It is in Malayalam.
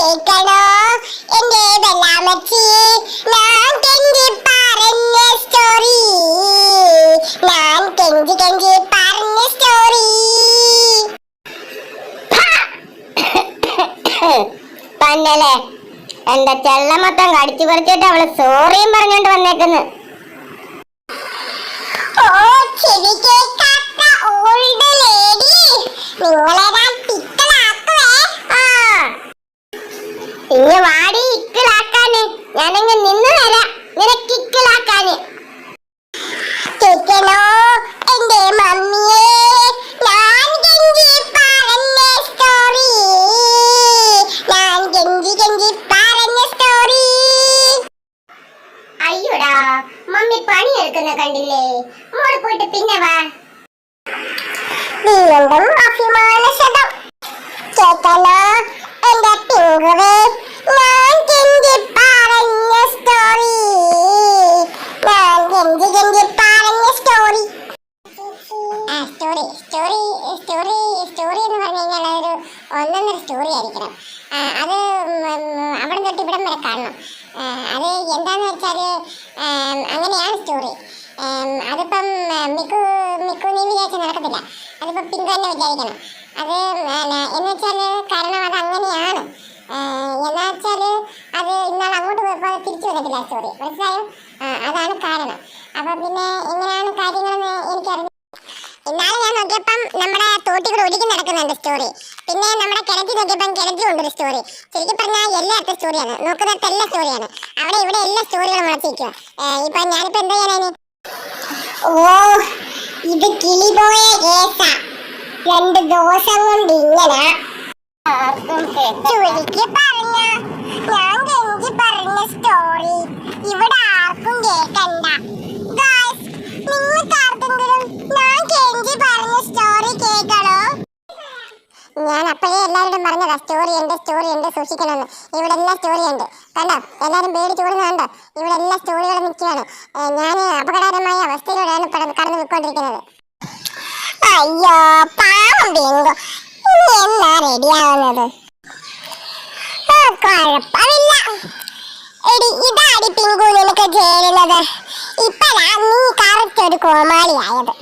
കേൾക്കണോ? എന്റെ ഞാൻ സ്റ്റോറി ഞാൻ സ്റ്റോറി ചെള്ള മൊത്തം കടിച്ചു പറിച്ചിട്ട് അവൾ സോറിയും പറഞ്ഞോണ്ട് വന്നേക്കുന്നു? ഓ ചെവി കേൾക്കാത്ത ഇങ്ങ് വാടി ഇക്കിളാക്കാന്. ഞാനങ്ങ് നിന്ന് തരാം നിനക്ക് ഇക്കിളാക്കാന്. കേൾക്കണോ എന്റെ മമ്മിയെ? ഞാൻ ഗഞ്ചി പറഞ്ഞ സ്റ്റോറി ഞാൻ ഗഞ്ചി ഗഞ്ചി പറഞ്ഞ സ്റ്റോറി അയ്യോടാ മമ്മി പണിയെടുക്കുന്ന കണ്ടില്ലേ? മോൾ പോയിട്ട് പിന്നെ വാ. വീണ്ടും അഭിമാനശതം. കേട്ടല്ലോ എന്റെ സ്റ്റോറി സ്റ്റോറി സ്റ്റോറി സ്റ്റോറി എന്ന് പറഞ്ഞു കഴിഞ്ഞാൽ അതൊരു ഒന്നൊന്നര സ്റ്റോറി ആയിരിക്കണം. അത് അവിടെ തൊട്ട് ഇവിടം വരെ കാണണം. അത് എന്താന്ന് വെച്ചാൽ അങ്ങനെയാണ് സ്റ്റോറി അതിപ്പം മിക്കു മിക്കു നീ വിചാരിച്ച നടക്കത്തില്ല. അതിപ്പം പിങ്കു തന്നെ വിചാരിക്കണം. അത് എന്ന് വെച്ചാൽ കാരണം അത് അങ്ങനെയാണ്. എന്നാ വെച്ചാൽ അത് ഇന്നാൾ അങ്ങോട്ട് പോയപ്പോൾ തിരിച്ചു വന്നിട്ടില്ല സ്റ്റോറി മനസ്സിലായോ? അതാണ് കാരണം. അപ്പം പിന്നെ എങ്ങനെയാണ് കാര്യങ്ങളെന്ന് എനിക്കറിഞ്ഞു ഇന്നാളെ ഞാൻ നോക്കിയപ്പം നമ്മുടെ തോട്ടി കൂടെ ഒഴുകി നടക്കുന്നുണ്ട് സ്റ്റോറി പിന്നെ നമ്മുടെ കിണറ്റി നോക്കിയപ്പം കിണറ്റിലുണ്ട് ഒരു സ്റ്റോറി ശരിക്കും പറഞ്ഞാൽ എല്ലായിടത്തും സ്റ്റോറിയാണ് നോക്കുന്നത് എല്ലാ സ്റ്റോറിയാണ് അവിടെ ഇവിടെ എല്ലാ സ്റ്റോറികളും മുളച്ചിരിക്കുക ഇപ്പൊ ഞാനിപ്പോ എന്താ ചെയ്യാനാണ് ഓ ഇത് കിളിപോയ കേസാ. രണ്ട് ദോഷം കൊണ്ട് ഇങ്ങനെ ചുരുക്കി പറഞ്ഞ ഞാൻ കെഞ്ചി പറഞ്ഞ സ്റ്റോറി ഇവിടെ ആർക്കും കേൾക്കണ്ട Guys, നിങ്ങൾക്ക് ആർക്കെങ്കിലും ഞാൻ കെഞ്ചി പറഞ്ഞ സ്റ്റോറി കേൾക്കണോ ഞാൻ അപ്പോഴേ എല്ലാവരോടും പറഞ്ഞതാ സ്റ്റോറി ഉണ്ട് സ്റ്റോറി ഉണ്ട് സൂക്ഷിക്കണമെന്ന്. ഇവിടെ എല്ലാ സ്റ്റോറി ഉണ്ട്. കണ്ടോ? എല്ലാവരും പേടിച്ച് കണ്ടോ? ഇവിടെ എല്ലാ സ്റ്റോറികളും നിൽക്കുകയാണ്. ഞാൻ അപകടകരമായ അവസ്ഥയിലൂടെയാണ് കടന്ന് പോയിക്കൊണ്ടിരിക്കുന്നത്. അയ്യോ പാവം ബിങ്കു. ഇനി റെഡിയാവുന്നത്? എടി ഇതാടി നിനക്ക് നീ കറക്റ്റ് ഒരു കോമാളിയായത്